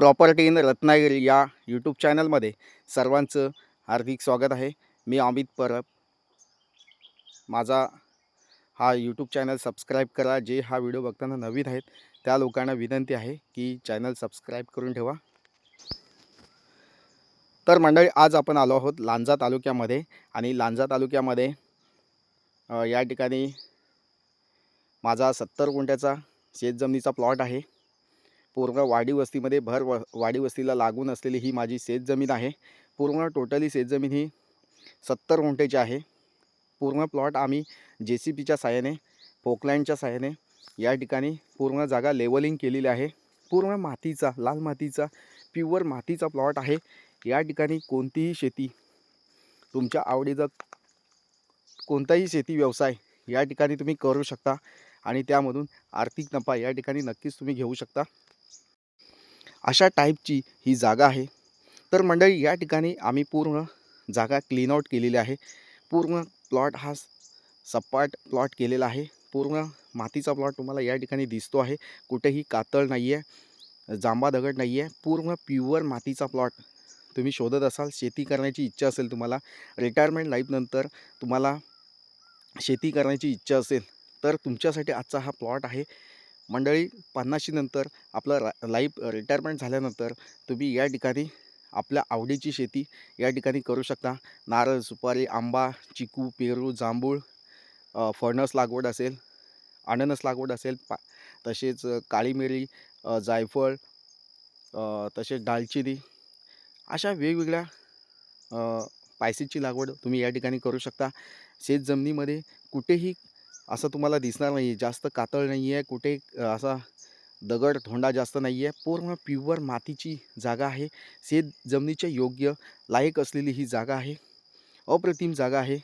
Property in Ratnagiri या YouTube चॅनलमध्ये सर्वांचं हार्दिक स्वागत आहे. मी अमित परब. माझा हा यूट्यूब चॅनल सबस्क्राईब करा. जे हा व्हिडिओ बघताना नवीन आहेत त्या लोकांना विनंती आहे की चॅनल सबस्क्राईब करून ठेवा. तर मंडळी आज आपण आलो आहोत लांजा तालुक्यामध्ये आणि लांजा तालुक्यामध्ये या ठिकाणी माझा सत्तर गुंठ्याचा शेतजमिनीचा प्लॉट आहे. पूर्ण वाडी वस्तीमध्ये भर व वाडी वस्तीला लागून असलेली ही माझी शेतजमीन आहे. पूर्ण टोटली शेतजमीन ही सत्तर गुंठेची आहे. पूर्ण प्लॉट आम्ही जे सी पीच्या साहाय्याने पोकलँडच्या साहाय्याने या ठिकाणी पूर्ण जागा लेवलिंग केलेली आहे. पूर्ण मातीचा लाल मातीचा प्युअर मातीचा प्लॉट आहे. या ठिकाणी कोणतीही शेती तुमच्या आवडीचा कोणताही शेती व्यवसाय या ठिकाणी तुम्ही करू शकता आणि त्यामधून आर्थिक नफा या ठिकाणी नक्कीच तुम्ही घेऊ शकता. अशा टाईपची ही जागा आहे. तर मंडळी या ठिकाणी आम्ही पूर्ण जागा क्लीन आउट केलेली आहे. पूर्ण प्लॉट हा सपाट प्लॉट केलेला आहे. पूर्ण मातीचा प्लॉट तुम्हाला या ठिकाणी दिसतो आहे. कुठेही कातळ नाही आहे जांबा दगड नाही आहे पूर्ण प्युअर मातीचा प्लॉट तुम्ही शोधत असाल शेती करण्याची इच्छा असेल तुम्हाला रिटायरमेंट लाईफनंतर तुम्हाला शेती करण्याची इच्छा असेल तर तुमच्यासाठी आजचा हा प्लॉट आहे. मंडळी पन्नाशीनंतर आपलं रा लाईफ रिटायरमेंट झाल्यानंतर तुम्ही या ठिकाणी आपल्या आवडीची शेती या ठिकाणी करू शकता. नारळ सुपारी आंबा चिकू पेरू जांभूळ फणस लागवड असेल अननस लागवड असेल पा तसेच काळी मिरी जायफळ तसेच दालचिनी अशा वेगवेगळ्या पायसीची लागवड तुम्ही या ठिकाणी करू शकता. शेत जमिनीमध्ये कुठेही असं तुम्हाला दिसणार नाही जास्त कातळ नाही आहे कुठे असा दगड धोंडा जास्त नाही आहे पूर्ण प्युअर मातीची जागा आहे. शेत जमिनीच्या योग्य लायक असलेली ही जागा आहे. अप्रतिम जागा आहे.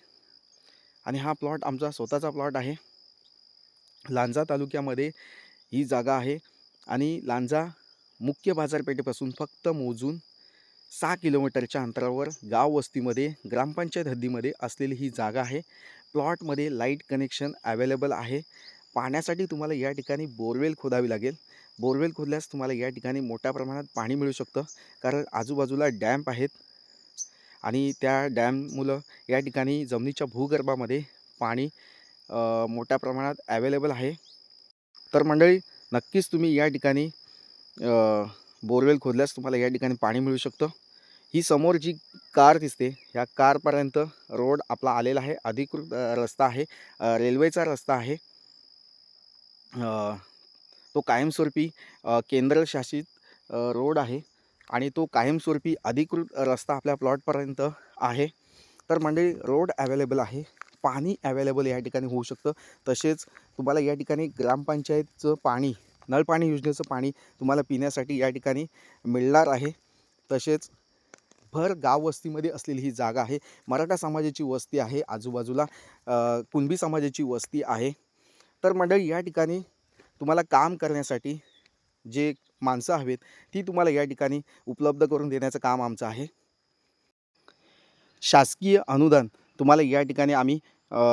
आणि हा प्लॉट आमचा स्वतःचा प्लॉट आहे. लांजा तालुक्यामध्ये ही जागा आहे. आणि लांजा मुख्य बाजारपेठेपासून फक्त मोजून सहा किलोमीटरच्या अंतरावर गाव वस्तीमध्ये ग्रामपंचायत हद्दीमध्ये असलेली ही जागा आहे. प्लॉटमध्ये लाइट कनेक्शन अवेलेबल आहे. पाण्यासाठी तुम्हाला या ठिकाणी बोरवेल खोदावी लागेल. बोरवेल खोदल्यास तुम्हाला या ठिकाणी मोठ्या प्रमाणात पाणी मिळू शकतं. कारण आजूबाजूला डॅम्प आहेत. आणि त्या डॅममुळं या ठिकाणी जमिनीच्या भूगर्भामध्ये पाणी मोठ्या प्रमाणात अवेलेबल आहे. तर मंडळी नक्कीच तुम्ही या ठिकाणी बोरवेल खोदल्यास तुम्हाला या ठिकाणी पाणी मिळू शकतं. ही समोर जी कार दिसते. ह्या कारपर्यंत रोड आपला आलेला आहे. अधिकृत रस्ता आहे. रेल्वेचा रस्ता आहे. तो कायमस्वरूपी केंद्रशासित रोड आहे आणि तो कायमस्वरूपी अधिकृत रस्ता आपल्या प्लॉटपर्यंत आहे. तर मंडळी रोड अवेलेबल आहे. पाणी अवेलेबल या ठिकाणी होऊ शकतं. तसेच तुम्हाला या ठिकाणी ग्रामपंचायतचं पाणी नळपाणी योजनेचं पाणी तुम्हाला पिण्यासाठी या ठिकाणी मिळणार आहे. तसेच भर गाव वस्तीमध्ये असलेली ही जागा आहे. मराठा समाजाची वस्ती आहे आजूबाजूला. कुणबी समाजाची वस्ती आहे. तर मंडळी या ठिकाणी तुम्हाला काम करण्यासाठी जे माणसं हवेत ती तुम्हाला या ठिकाणी उपलब्ध करून देण्याचं काम आमचं आहे. शासकीय अनुदान तुम्हाला या ठिकाणी आम्ही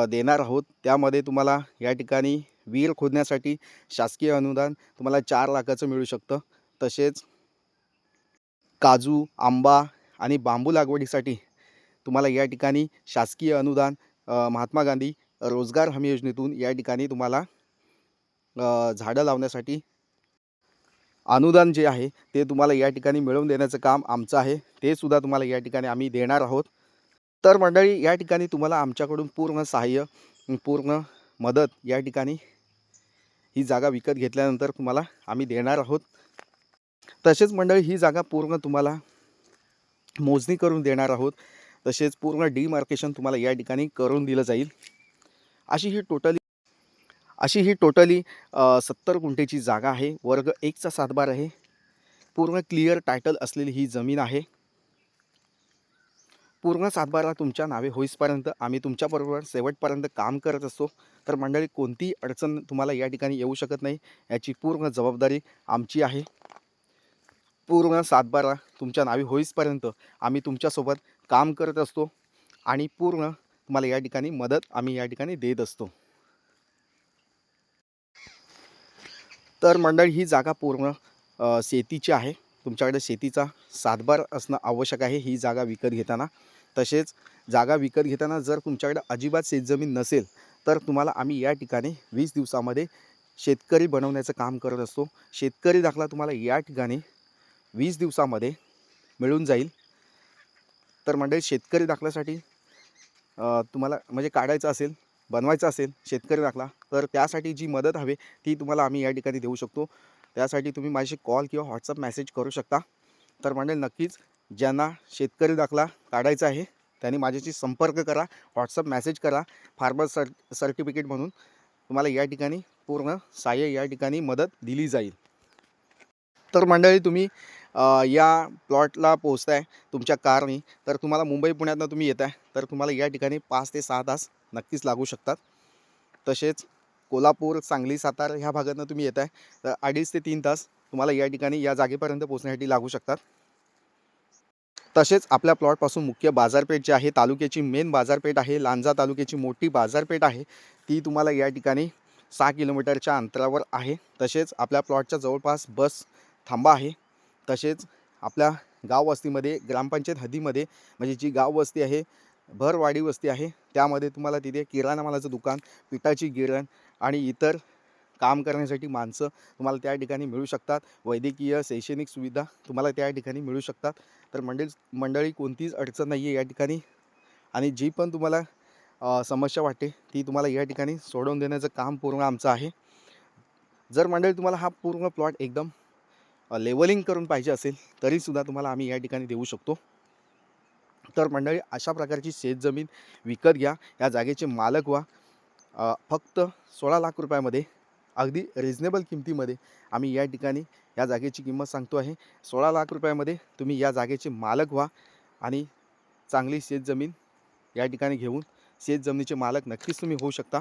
देणार आहोत. त्यामध्ये तुम्हाला या ठिकाणी विहीर खोदण्यासाठी शासकीय अनुदान तुम्हाला चार लाखाचं मिळू शकतं. तसेच काजू आंबा आणि बांबू लागवडीसाठी तुम्हाला या ठिकाणी शासकीय अनुदान महात्मा गांधी रोजगार हमी योजनेतून या ठिकाणी तुम्हाला झाडं लावण्यासाठी अनुदान जे आहे ते तुम्हाला या ठिकाणी मिळवून देण्याचं काम आमचं आहे. ते सुद्धा तुम्हाला या ठिकाणी आम्ही देणार आहोत. तर मंडळी या ठिकाणी तुम्हाला आमच्याकडून पूर्ण सहाय्य पूर्ण मदत या ठिकाणी ही जागा विकत घेतल्यानंतर तुम्हाला आम्ही देणार आहोत. तसेच मंडळी ही जागा पूर्ण तुम्हाला मोजणी करून देणार आहोत. तसेच पूर्ण डिमार्केशन तुम्हाला या ठिकाणी करून दिलं जाईल. अशी ही टोटली अशी ही टोटली सत्तर गुंठेची जागा आहे. वर्ग एकचा सातबार आहे. पूर्ण क्लिअर टायटल असलेली ही जमीन आहे. पूर्ण सातबारा तुमच्या नावे होईसपर्यंत आम्ही तुमच्याबरोबर शेवटपर्यंत काम करत असतो. तर मंडळी कोणतीही अडचण तुम्हाला या ठिकाणी येऊ शकत नाही. याची पूर्ण जबाबदारी आमची आहे. पूर्ण सातबारा तुमच्या नावे होईसपर्यंत आम्ही तुमच्यासोबत काम करत असतो आणि पूर्ण तुम्हाला या ठिकाणी मदत आम्ही या ठिकाणी देत असतो. तर मंडळ ही जागा पूर्ण शेतीची आहे. तुमच्याकडे शेतीचा सातबार असणं आवश्यक आहे. ही जागा विकत घेताना. तसेच जागा विकत घेताना जर तुमच्याकडे अजिबात शेतजमीन नसेल तर तुम्हाला आम्ही या ठिकाणी वीस दिवसामध्ये शेतकरी बनवण्याचं काम करत असतो. शेतकरी दाखला तुम्हाला या ठिकाणी वीस दिवसामध्ये मिळून जाईल. तर मंडळी शेतकरी दाखल्यासाठी तुम्हाला म्हणजे काढायचं असेल बनवायचा असेल शेतकरी दाखला तर त्यासाठी जी मदत हवी ती तुम्हाला आम्ही या ठिकाणी देऊ शकतो. त्यासाठी तुम्ही माझी कॉल किंवा व्हॉट्सअप मेसेज करू शकता. तर मंडळी नक्कीच ज्यांना शेतकरी दाखला काढायचा आहे त्यांनी माझ्याशी संपर्क करा व्हॉट्सअप मेसेज करा फार्मर सर सर्टिफिकेट म्हणून तुम्हाला या ठिकाणी पूर्ण सहाय्य या ठिकाणी मदत दिली जाईल. तर मंडळी तुम्ही या प्लॉटला पोहोचताय तुमच्या कारनी तर तुम्हाला मुंबई पुण्यातनं तुम्ही येत आहे तर तुम्हाला या ठिकाणी पाच ते सहा तास नक्कीच लागू शकतात. तसेच कोल्हापूर सांगली सातारा ह्या भागातनं तुम्ही येत आहे तर अडीच ते तीन तास तुम्हाला या ठिकाणी या जागेपर्यंत पोहोचण्यासाठी लागू शकतात. तसेच आपल्या प्लॉटपासून मुख्य बाजारपेठ जी आहे तालुक्याची मेन बाजारपेठ आहे लांजा तालुक्याची मोठी बाजारपेठ आहे ती तुम्हाला या ठिकाणी सहा किलोमीटरच्या अंतरावर आहे. तसेच आपल्या प्लॉटच्या जवळपास बस थांबा आहे. तसेच आपल्या गाव वस्तीमध्ये ग्रामपंचायत हद्दीमध्ये म्हणजे जी गाव वस्ती आहे भरवाडी वस्ती आहे त्यामध्ये तुम्हाला तिथे किराणा मालाचं दुकान पिठाची गिरण आणि इतर काम करण्यासाठी माणसं तुम्हाला त्या ठिकाणी मिळू शकतात. वैद्यकीय शैक्षणिक सुविधा तुम्हाला त्या ठिकाणी मिळू शकतात. तर मंडळी मंडळी कोणतीच अडचण नाही आहे या ठिकाणी. आणि जी पण तुम्हाला समस्या वाटते ती तुम्हाला या ठिकाणी सोडवून देण्याचं काम पूर्ण आमचं आहे. जर मंडळी तुम्हाला हा पूर्ण प्लॉट एकदम लेवलिंग करून पाहिजे असेल तरीसुद्धा तुम्हाला आम्ही या ठिकाणी देऊ शकतो. तर मंडळी अशा प्रकारची शेतजमीन विकत घ्या. या जागेचे मालक व्हा. फक्त सोळा लाख रुपयामध्ये अगदी रिजनेबल किमतीमध्ये आम्ही या ठिकाणी या जागेची किंमत सांगतो आहे. सोळा लाख रुपयामध्ये तुम्ही या जागेचे मालक व्हा आणि चांगली शेतजमीन या ठिकाणी घेऊन शेतजमिनीचे मालक नक्कीच तुम्ही होऊ शकता.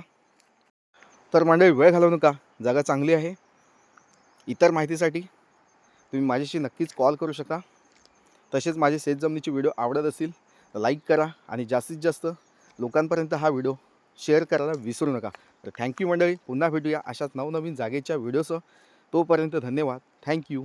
तर मंडळी वेळ घालवू नका. जागा चांगली आहे. इतर माहितीसाठी तुम्ही माझ्याशी नक्कीच कॉल करू शकता. तसेच माझे शेतजमिनीचे व्हिडिओ आवडत असतील तर लाईक करा आणि जास्तीत जास्त लोकांपर्यंत हा व्हिडिओ शेअर करायला विसरू नका. तर थँक्यू मंडळी पुन्हा भेटूया अशाच नवनवीन जागेच्या व्हिडिओसह. तोपर्यंत धन्यवाद. थँक्यू.